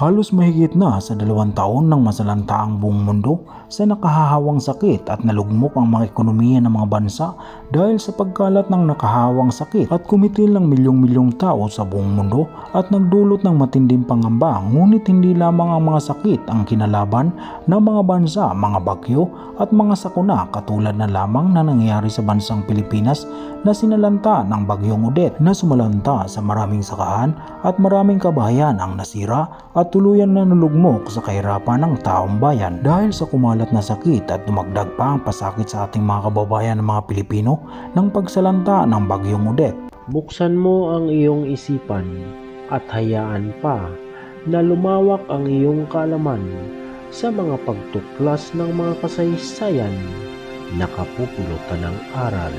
Halos mahigit na sa dalawang taon ng masalanta ang buong mundo sa nakahahawang sakit at nalugmok ang mga ekonomiya ng mga bansa dahil sa pagkalat ng nakahawang sakit at kumitil ng milyong-milyong tao sa buong mundo at nagdulot ng matinding pangamba. Ngunit hindi lamang ang mga sakit ang kinalaban ng mga bansa, mga bagyo at mga sakuna katulad na lamang na nangyayari sa bansang Pilipinas na sinalanta ng bagyong Odette na sumalanta sa maraming sakahan at maraming kabahayan ang nasira at tuluyan na nalugmok sa kahirapan ng taong bayan dahil sa kumalat na sakit at dumagdag pa ang pasakit sa ating mga kababayan ng mga Pilipino ng pagsalanta ng bagyong Odette. Buksan mo ang iyong isipan at hayaan pa na lumawak ang iyong kaalaman sa mga pagtuklas ng mga kasaysayan na kapupulutan ng aral.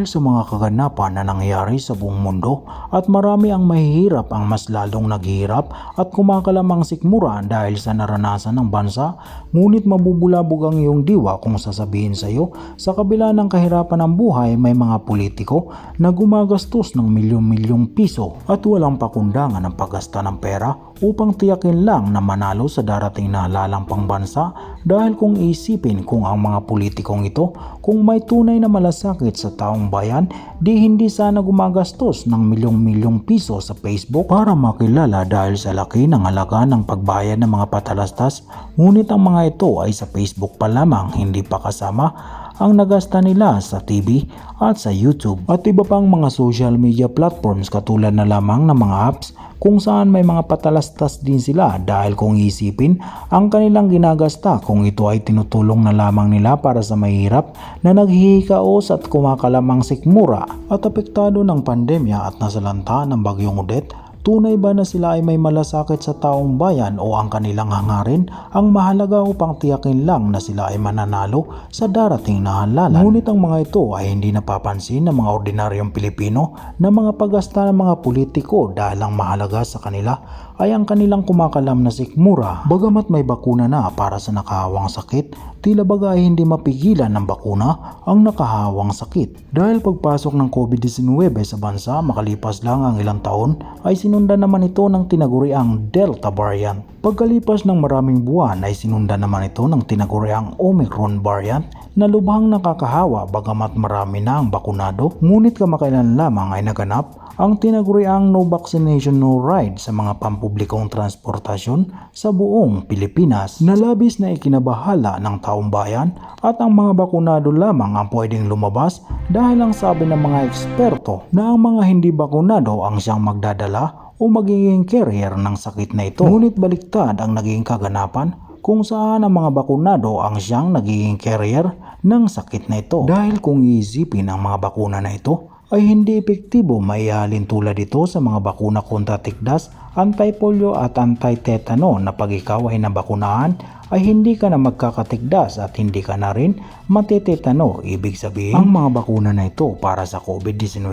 Dahil sa mga kaganapan na nangyayari sa buong mundo at marami ang mahihirap ang mas lalong naghihirap at kumakalamang sikmura dahil sa naranasan ng bansa, ngunit mabubulabog ang iyong diwa kung sasabihin sa iyo sa kabila ng kahirapan ng buhay may mga politiko na gumagastos ng milyon-milyong piso at walang pakundangan ng paggasta ng pera upang tiyakin lang na manalo sa darating na lalampang bansa dahil kung isipin kung ang mga politikong ito kung may tunay na malasakit sa taong bayan di hindi sana gumagastos ng milyong-milyong piso sa Facebook para makilala dahil sa laki ng halaga ng pagbayad ng mga patalastas. Ngunit ang mga ito ay sa Facebook pa lamang hindi pa kasama ang nagasta nila sa TV at sa YouTube at iba pang mga social media platforms katulad na lamang ng mga apps kung saan may mga patalastas din sila dahil kung isipin ang kanilang ginagasta kung ito ay tinutulong na lamang nila para sa mahirap na naghihikaos at kumakalamang sikmura at apektado ng pandemya at nasalanta ng bagyong Odette Tunay ba na sila ay may malasakit sa taong bayan o ang kanilang hangarin ang mahalaga upang tiyakin lang na sila ay mananalo sa darating na halalan? Ngunit ang mga ito ay hindi napapansin ng mga ordinaryong Pilipino na mga paggasta ng mga politiko dahil ang mahalaga sa kanila ay ang kanilang kumakalam na sikmura. Bagamat may bakuna na para sa nakahawang sakit, tila baga ay hindi mapigilan ng bakuna ang nakahawang sakit. Dahil pagpasok ng COVID-19 sa bansa makalipas lang ang ilang taon ay sinundan naman ito ng tinaguriang Delta variant. Pagkalipas ng maraming buwan ay sinundan naman ito ng tinaguriang Omicron variant na lubhang nakakahawa bagamat marami na ang bakunado ngunit kamakailan lamang ay naganap ang tinaguriang no vaccination no ride sa mga pampublikong transportasyon sa buong Pilipinas na labis na ikinabahala ng taong bayan at ang mga bakunado lamang ang pwedeng lumabas dahil ang sabi ng mga eksperto na ang mga hindi bakunado ang siyang magdadala o magiging carrier ng sakit na ito. Ngunit baliktad ang naging kaganapan kung saan ang mga bakunado ang siyang nagiging carrier ng sakit na ito. Dahil kung iisipin ang mga bakuna na ito, ay hindi epektibo maihalin tulad ito sa mga bakuna kontra tikdas, anti-polio at anti-tetano na pag ikaw ay nabakunahan ay hindi ka na magkakatigdas at hindi ka na rin matitetano. Ibig sabihin, ang mga bakuna na ito para sa COVID-19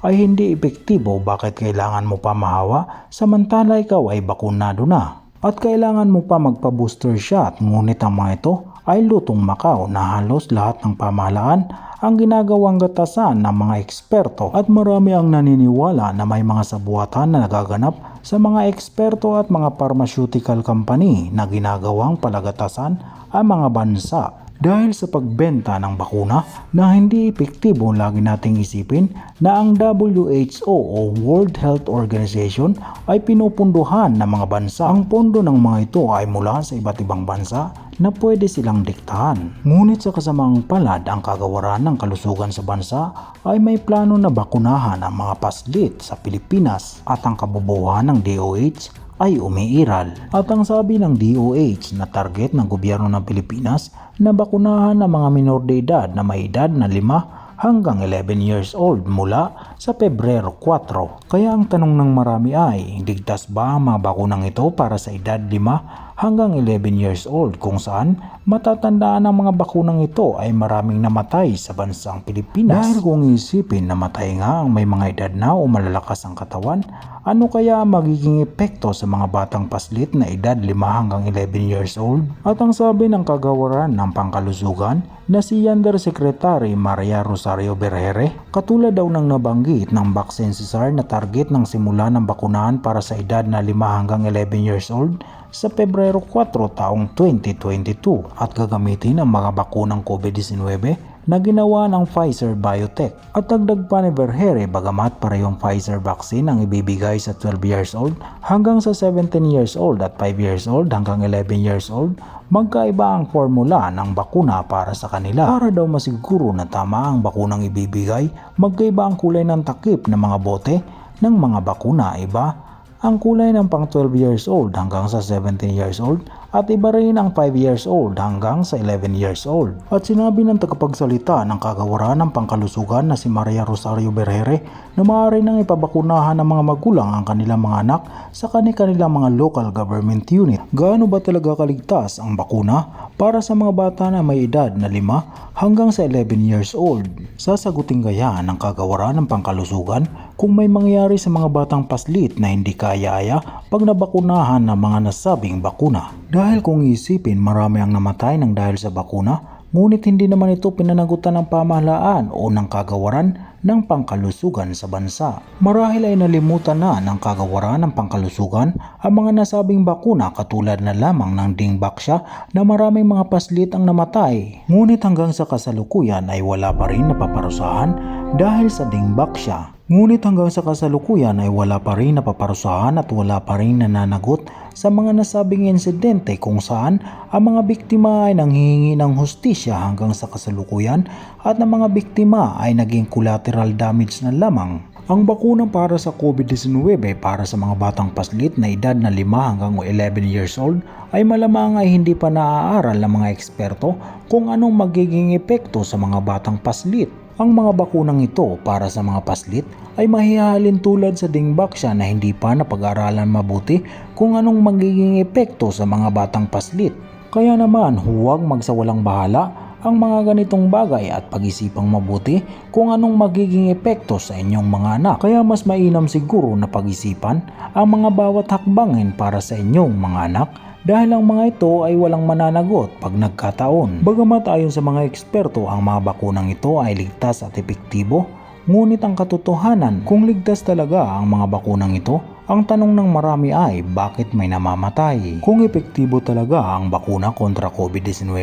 ay hindi epektibo bakit kailangan mo pa mahawa samantala ikaw ay bakunado na. At kailangan mo pa magpa-booster shot ngunit ang mga ito ay lutong Macau na halos lahat ng pamahalaan ang ginagawang gatasan ng mga eksperto at marami ang naniniwala na may mga sabuatan na nagaganap sa mga eksperto at mga pharmaceutical company na ginagawang palagatasan ang mga bansa dahil sa pagbenta ng bakuna na hindi epektibo lagi nating isipin na ang WHO o World Health Organization ay pinupunduhan ng mga bansa. Ang pondo ng mga ito ay mula sa iba't ibang bansa na pwede silang diktahan. Ngunit sa kasamang palad ang kagawaran ng kalusugan sa bansa ay may plano na bakunahan ang mga paslit sa Pilipinas at ang kabubuhan ng DOH ay umiiral. At ang sabi ng DOH na target ng gobyerno ng Pilipinas na bakunahan ang mga minor de edad na may edad na 5 hanggang 11 years old mula sa Pebrero 4. Kaya ang tanong ng marami ay, ligtas ba ang mga bakunang ito para sa edad 5 hanggang 11 years old kung saan matatandaan ang mga bakunang ito ay maraming namatay sa bansang Pilipinas. Dahil kung isipin namatay nga ang may mga edad na o malalakas ang katawan, ano kaya magiging epekto sa mga batang paslit na edad 5 hanggang 11 years old? At ang sabi ng kagawaran ng pangkalusugan na si Undersecretary Maria Rosario Berhere, katulad daw ng nabanggit ng vaccine Cesar na target ng simula ng bakunahan para sa edad na 5 hanggang 11 years old sa Pebrero 4 taong 2022 at gagamitin ang mga bakunang COVID-19 na ginawa ng Pfizer Biotech. At dagdag pa ni Verhere bagamat parehong Pfizer vaccine ang ibibigay sa 12 years old hanggang sa 17 years old at 5 years old hanggang 11 years old, magkaiba ang formula ng bakuna para sa kanila. Para daw masiguro na tama ang bakunang ibibigay, magkaiba ang kulay ng takip ng mga bote ng mga bakuna, iba ang kulay ng pang 12 years old hanggang sa 17 years old at iba rin ang 5 years old hanggang sa 11 years old. At sinabi ng tagapagsalita ng kagawaran ng pangkalusugan na si Maria Rosario Berhere na maaari nang ipabakunahan ng mga magulang ang kanilang mga anak sa kanilang mga local government unit. Gaano ba talaga kaligtas ang bakuna para sa mga bata na may edad na 5 hanggang sa 11 years old? Sasagutin kaya ng kagawaran ng pangkalusugan kung may mangyari sa mga batang paslit na hindi kaya-aya pag nabakunahan ng mga nasabing bakuna. Dahil kung isipin marami ang namatay ng dahil sa bakuna, ngunit hindi naman ito pinanagutan ng pamahalaan o ng kagawaran ng pangkalusugan sa bansa. Marahil ay nalimutan na ng kagawaran ng pangkalusugan ang mga nasabing bakuna katulad na lamang ng dingbaksya na maraming mga paslit ang namatay. Ngunit hanggang sa kasalukuyan ay wala pa rin napaparusahan dahil sa dingbaksya. Ngunit hanggang sa kasalukuyan ay wala pa rin napaparusahan at wala pa rin nananagot sa mga nasabing insidente kung saan ang mga biktima ay nanghihingi ng hustisya hanggang sa kasalukuyan at ang mga biktima ay naging collateral damage na lamang. Ang bakuna para sa COVID-19 para sa mga batang paslit na edad na 5 hanggang 11 years old ay malamang ay hindi pa naaaral ng mga eksperto kung anong magiging epekto sa mga batang paslit. Ang mga bakunang ito para sa mga paslit ay mahihalin tulad sa dingbaksya na hindi pa napag-aralan mabuti kung anong magiging epekto sa mga batang paslit. Kaya naman huwag magsawalang bahala ang mga ganitong bagay at pag-isipang mabuti kung anong magiging epekto sa inyong mga anak. Kaya mas mainam siguro na pag-isipan ang mga bawat hakbangin para sa inyong mga anak dahil ang mga ito ay walang mananagot pag nagkataon. Bagamat ayon sa mga eksperto ang mga bakunang ito ay ligtas at epektibo, ngunit ang katotohanan kung ligtas talaga ang mga bakunang ito, ang tanong ng marami ay bakit may namamatay? Kung epektibo talaga ang bakuna kontra COVID-19,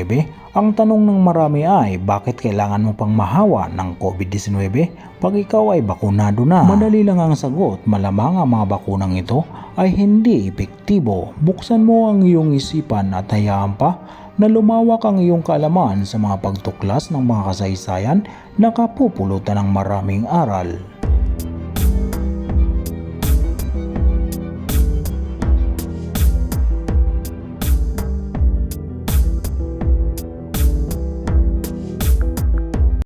ang tanong ng marami ay bakit kailangan mo pang mahawa ng COVID-19 pag ikaw ay bakunado na? Madali lang ang sagot, malamang ang mga bakunang ito ay hindi epektibo. Buksan mo ang iyong isipan at hayaan pa na lumawak ang iyong kaalaman sa mga pagtuklas ng mga kasaysayan na kapupulutan ng maraming aral.